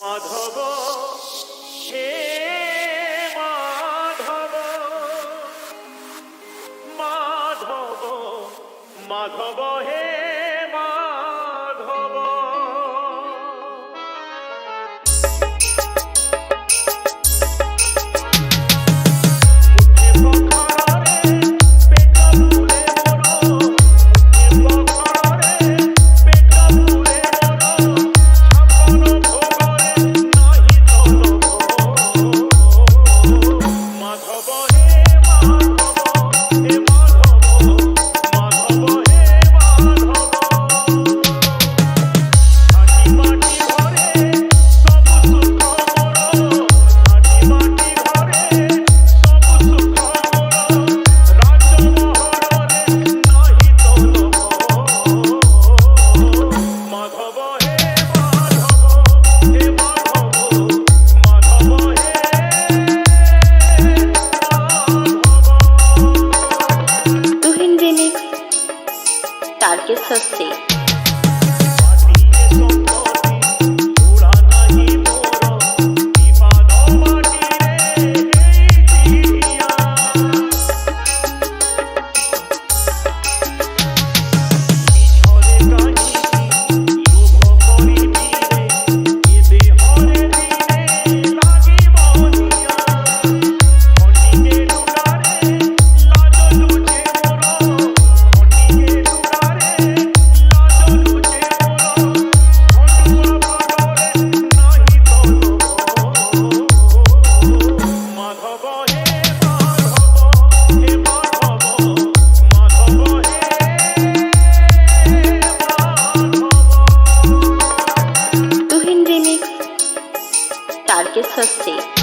মাধব সে মাধব মাধব মাধব হে टारगेट सस्ते। तारकेश्वर से।